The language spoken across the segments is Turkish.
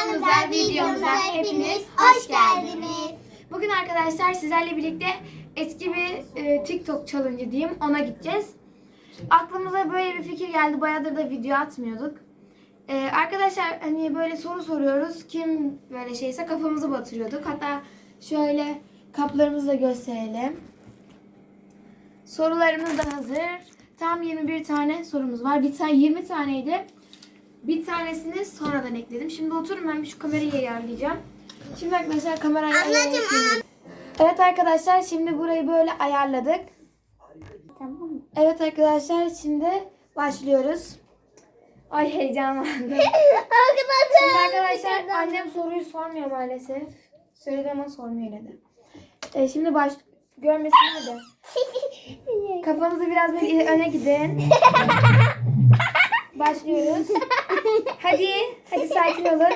kanalımıza, videomuza hepiniz hoş geldiniz. Bugün arkadaşlar sizlerle birlikte eski bir e, TikTok challenge diyeyim ona gideceğiz. Aklımıza böyle bir fikir geldi. Bayağıdır da video atmıyorduk. E, arkadaşlar hani böyle soru soruyoruz. Kim böyle şeyse kafamızı batırıyorduk. Hatta şöyle kaplarımızı da gösterelim. Sorularımız da hazır. Tam 21 tane sorumuz var. Bir tane 20 taneydi. Bir tanesini sonradan ekledim. Şimdi oturun ben bir şu kamerayı ayarlayacağım. Şimdi arkadaşlar kamerayı ayarlayalım. Evet arkadaşlar şimdi burayı böyle ayarladık. Tamam mı? Evet arkadaşlar şimdi başlıyoruz. Ay heyecanlandım. Şimdi arkadaşlar annem soruyu sormuyor maalesef. Söyledi ama sormuyor yine de. Ee, şimdi baş görmesinler de. Kafanızı biraz böyle öne gidin. Başlıyoruz. Hadi, hadi sakin olun.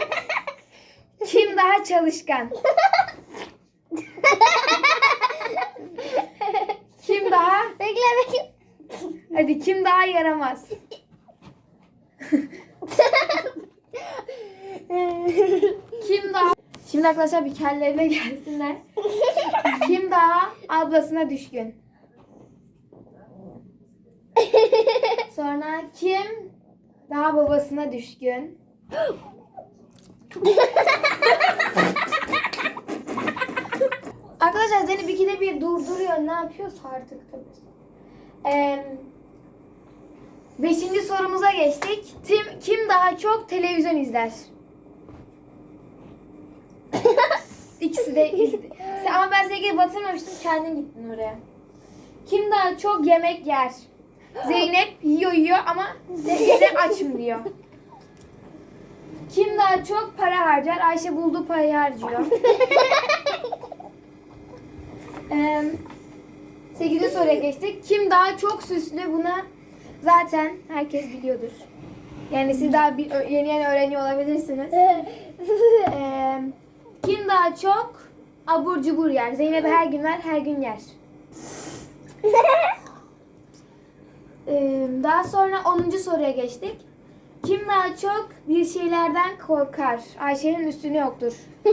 Kim daha çalışkan? Kim daha? Bekle bekle. Hadi kim daha yaramaz? Kim daha? Şimdi arkadaşlar bir kellerine gelsinler. Kim daha ablasına düşkün? Sonra kim daha babasına düşkün? Arkadaşlar Zeynep ikide bir durduruyor. Ne yapıyorsa artık tabii. Ee, beşinci sorumuza geçtik. Tim, kim daha çok televizyon izler? İkisi de. Sen- Ama ben seni batırmamıştım. Kendin gittin oraya. Kim daha çok yemek yer? Zeynep yiyor yiyor ama Zeynep açım diyor. Kim daha çok para harcar? Ayşe bulduğu parayı harcıyor. Ee, 8. soruya geçtik. Kim daha çok süslü? Buna zaten herkes biliyordur. Yani siz daha bir, yeni yeni öğreniyor olabilirsiniz. Ee, kim daha çok abur cubur yer? Zeynep her gün ver, her gün yer. Ee, daha sonra 10. soruya geçtik. Kim daha çok bir şeylerden korkar? Ayşe'nin üstüne yoktur.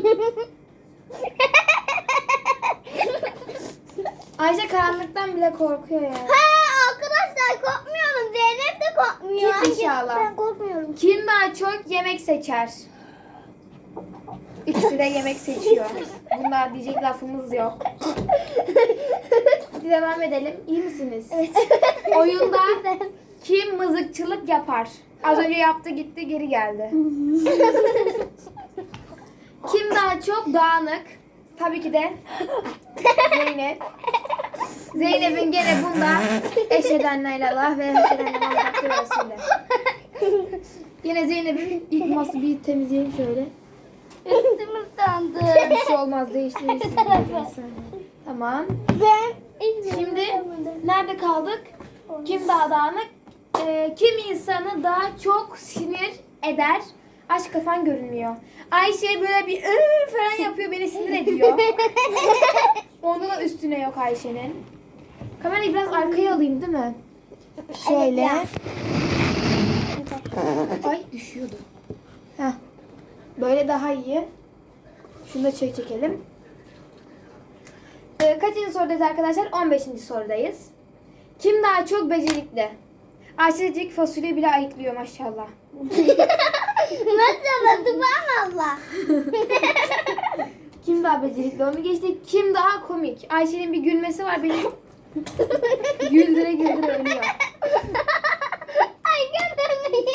Ayşe karanlıktan bile korkuyor ya. Ha arkadaşlar korkmuyorum. Zeynep de korkmuyor. Git inşallah. Ben korkmuyorum. Kim daha çok yemek seçer? İkisi de yemek seçiyor. Bunda diyecek lafımız yok. Hadi devam edelim. İyi misiniz? Evet. Oyunda kim mızıkçılık yapar? Az önce yaptı gitti geri geldi. Kim daha çok dağınık? Tabii ki de Zeynep. Zeynep'in gene bunda eşedenle ilallah ve eşedenle Muhammed Resulü. Yine Zeynep'in ilk ması bir temizleyelim şöyle. Üstüm ıslandı. Bir şey olmaz değiştirirsin. tamam. Ben Şimdi nerede kaldık? Kim daha dağınık? Ee, kim insanı daha çok sinir eder? Aşk kafan görünmüyor. Ayşe böyle bir "Iı" falan yapıyor beni sinir ediyor. Onda da üstüne yok Ayşe'nin. Kamerayı biraz arkaya alayım değil mi? Şöyle. Ay düşüyordu. Heh. Böyle daha iyi. Şunu da çek çekelim. Ee, kaçıncı sorudayız arkadaşlar? 15. sorudayız. Kim daha çok becerikli? Ayşecik fasulye bile ayıklıyor maşallah. Nasıl Subhanallah. Kim daha becerikli onu geçtik. Kim daha komik? Ayşe'nin bir gülmesi var benim güldüre güldüre ölüyor. Ay göndermeyin.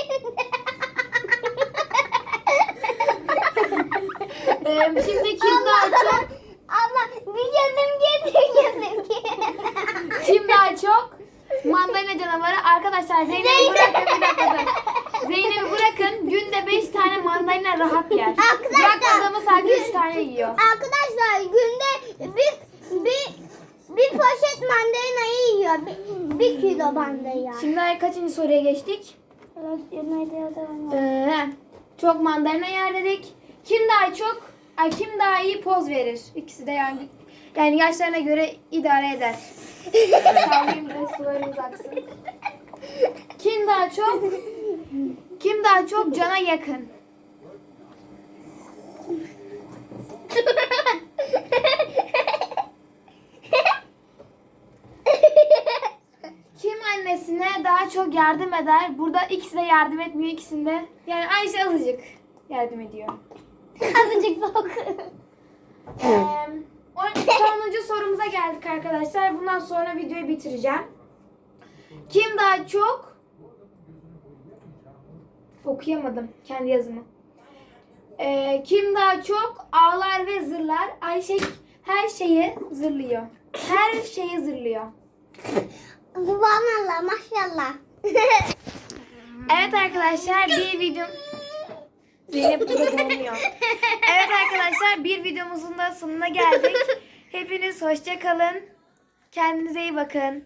Ee, şimdi kim daha çok Allah bir getir. Kim daha çok? Mandalina canavarı. Arkadaşlar Zeynep'i bırakın bir dakika dur. Zeynep'i bırakın. Günde 5 tane mandalina rahat yer. Arkadaşlar- Bırakmadığımız halde 3 tane yiyor. Arkadaşlar günde bir bir bir poşet mandalina yiyor. Bir, bir kilo mandalina. Şimdi kaçıncı soruya geçtik? Ee, çok mandalina yer dedik. Kim daha çok, ay kim daha iyi poz verir? İkisi de yani yani yaşlarına göre idare eder. Kim daha çok kim daha çok cana yakın? Kim annesine daha çok yardım eder? Burada ikisi de yardım etmiyor ikisinde. Yani Ayşe azıcık yardım ediyor. Azıcık da oku. Eee, sonuncu sorumuza geldik arkadaşlar. Bundan sonra videoyu bitireceğim. Kim daha çok okuyamadım kendi yazımı. Ee, kim daha çok ağlar ve zırlar? Ayşe her şeyi zırlıyor. Her şeyi zırlıyor. Subhanallah maşallah. Evet arkadaşlar bir video Zeynep burada boğuluyor. Evet arkadaşlar bir videomuzun da sonuna geldik. Hepiniz hoşça kalın. Kendinize iyi bakın.